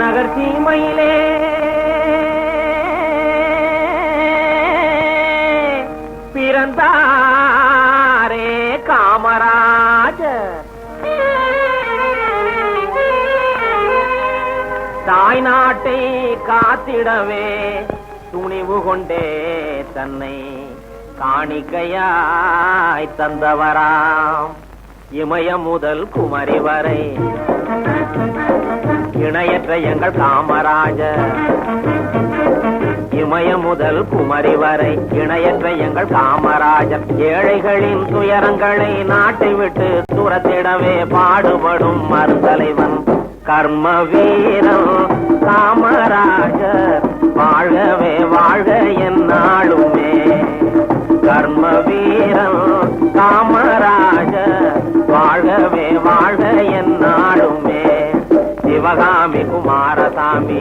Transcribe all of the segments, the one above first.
நகர் சீமையிலே பிறந்தாரே காமராஜர் தாய் நாட்டை காத்திடவே துணிவு கொண்டே தன்னை காணிக்கையாய் தந்தவராம். இமயம் முதல் குமரி வரை இணையற்ற எங்கள் காமராஜர் இமயம் முதல் குமரி வரை இணையற்ற எங்கள் காமராஜர். ஏழைகளின் துயரங்களை நாட்டை விட்டு துரத்திடவே பாடுபடும் மருந்தலைவன் கர்ம வீரம் காமராஜர். வாழ்கவே வாழ்க என்னாலுமே. கர்ம வீரம் காமராஜர். வாழ்கவே வாழ்க என்னாலுமே. சிவகாமி குமாரசாமி.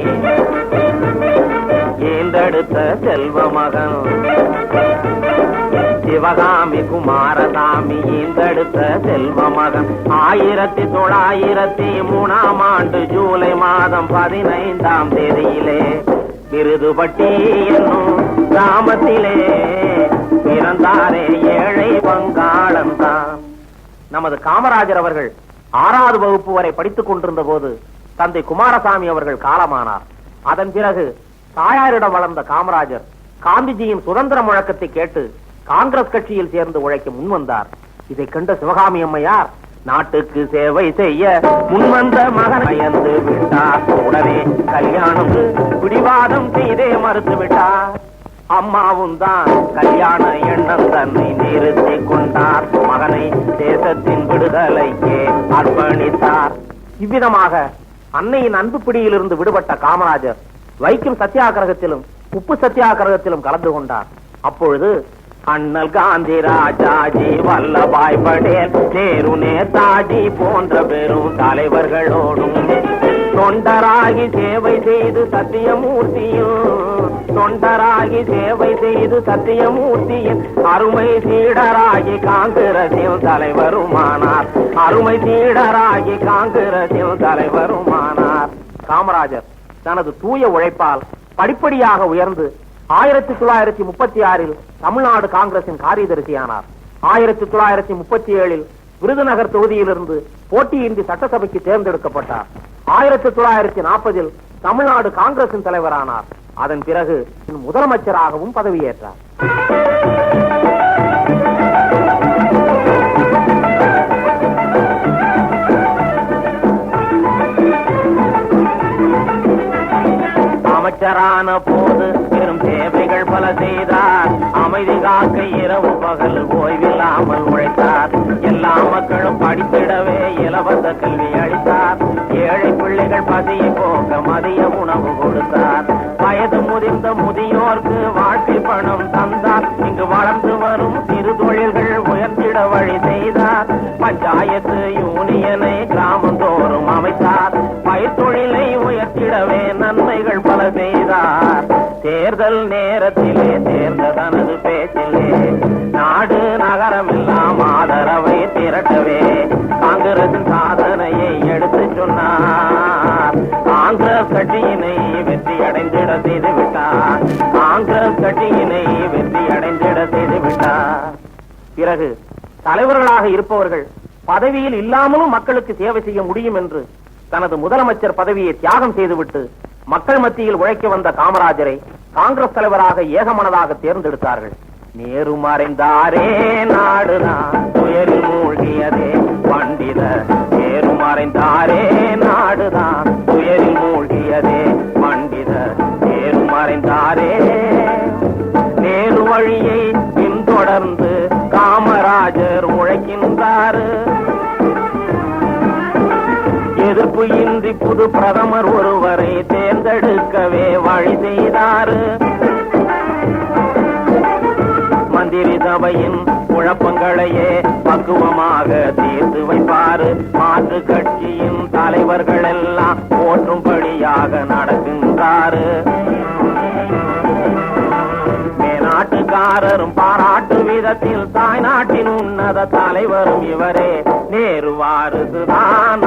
ஈந்தெடுத்த செல்வ மகன். சிவகாமி குமாரசாமி ஈந்தெடுத்த செல்வ மகன். ஆயிரத்தி தொள்ளாயிரத்தி மூணாம் ஆண்டு ஜூலை மாதம் பதினைந்தாம் தேதியிலே விருதுபட்டி என்னும் கிராமத்திலே பிறந்தாரே ஏழை வங்காளன் தான் நமது காமராஜர் அவர்கள் ஆறாவது வகுப்பு வரை படித்துக் கொண்டிருந்த போது தந்தை குமாரசாமி அவர்கள் காலமானார். அதன் பிறகு தாயாரிடம் வளர்ந்த காமராஜர் காந்திஜியின் சுதந்திர முழக்கத்தை கேட்டு காங்கிரஸ் கட்சியில் சேர்ந்து உழைக்க முன்வந்தார் இதை கண்ட சிவகாமி அம்மையார் நாட்டுக்கு சேவை செய்ய முன்வந்த மகன் பயந்து விட்டார். உடனே கல்யாணம் பிடிவாதம் செய்தே மறுத்து விட்டார். அம்மாவும் தான் கல்யாண எண்ணம் தன்னை நிறுத்தி கொண்டார். மகனை தேசத்தின் விடுதலைக்கே அர்ப்பணித்தார். இவ்விதமாக அன்னையின் அன்பு பிடியிலிருந்து விடுபட்ட காமராஜர் வைக்கம் சத்தியாகிரகத்திலும் உப்பு சத்தியாகிரகத்திலும் கலந்து கொண்டார். அப்பொழுது அண்ணல் காந்தி ராஜாஜி வல்லபாய் படேல் நேரு நேதாஜி போன்ற பெரும் தலைவர்களோடும் தொண்டராகி சேவை செய்து சத்தியமூர்த்தியும் தொண்டராகி சேவை செய்து சத்தியமூர்த்தியின் அருமை சீடராகி காங்கிரசின் தலைவருமானார். அருமை சீடராகி காங்கிரசின் தலைவருமானார். காமராஜர் தனது தூய உழைப்பால் படிப்படியாக உயர்ந்து ஆயிரத்தி தொள்ளாயிரத்தி முப்பத்தி ஆறில் தமிழ்நாடு காங்கிரசின் காரியதரிசியானார். ஆயிரத்தி தொள்ளாயிரத்தி முப்பத்தி ஏழில் விருதுநகர் தொகுதியிலிருந்து போட்டியின்றி சட்டசபைக்கு தேர்ந்தெடுக்கப்பட்டார். ஆயிரத்தி தொள்ளாயிரத்தி நாற்பதில் தமிழ்நாடு காங்கிரசின் தலைவரானார். அதன் பிறகு முதலமைச்சராகவும் பதவியேற்றார். அமைச்சரான போது பெரும் சேவைகள் பல செய்தார். அமைதி காக்க இரவு பகல் ஓய்வில்லாமல் உழைத்தார். எல்லா மக்களும் படித்திடவே இலவச கல்வி அளித்தார். ஏழை பிள்ளைகள் பசியை போக்க மதிய உணவு கொடுத்தார் முதியோர்க்கு வாழ்க்கை பணம் தந்தார். இங்கு வளர்ந்து வரும் சிறு தொழில்கள் உயர்த்திட வழி செய்தார். பஞ்சாயத்து யூனியனை கிராமந்தோறும் அமைத்தார். பயிர்த்தொழிலை உயர்த்திடவே நன்மைகள் பல செய்தார். தேர்தல் நேரத்திலே தேர்ந்த தனது பேச்சிலே நாடு நகரம் எல்லாம் ஆதரவை திரட்டவே காங்கிரஸ் வெற்றி அடைந்திட செய்து விட்டார் பிறகு தலைவர்களாக இருப்பவர்கள் பதவியில் இல்லாமலும் மக்களுக்கு சேவை செய்ய முடியும் என்று தனது முதலமைச்சர் பதவியை தியாகம் செய்துவிட்டு மக்கள் மத்தியில் உழைக்க வந்த காமராஜரை காங்கிரஸ் தலைவராக ஏகமனதாக தேர்ந்தெடுத்தார்கள். நேரு மறைந்தாரே நாடுதான் துயரில் மூழ்கியதே பண்டித நேரு மறைந்தாரே நாடுதான் எதிர்ப்பு இன்றி புது பிரதமர் ஒருவரை தேர்ந்தெடுக்கவே வழி செய்தார். மந்திரி சபையின் குழப்பங்களையே பக்குவமாக தீர்த்து வைப்பாரு. மாற்று கட்சியின் தலைவர்கள் எல்லாம் போற்றும்படியாக நடக்கின்றாரு. நாட்டுக்காரரும் பாராட்டு விதத்தில் தாய்நாட்டின் உன்னத தலைவரும் இவரே. நேருவாருதுதான்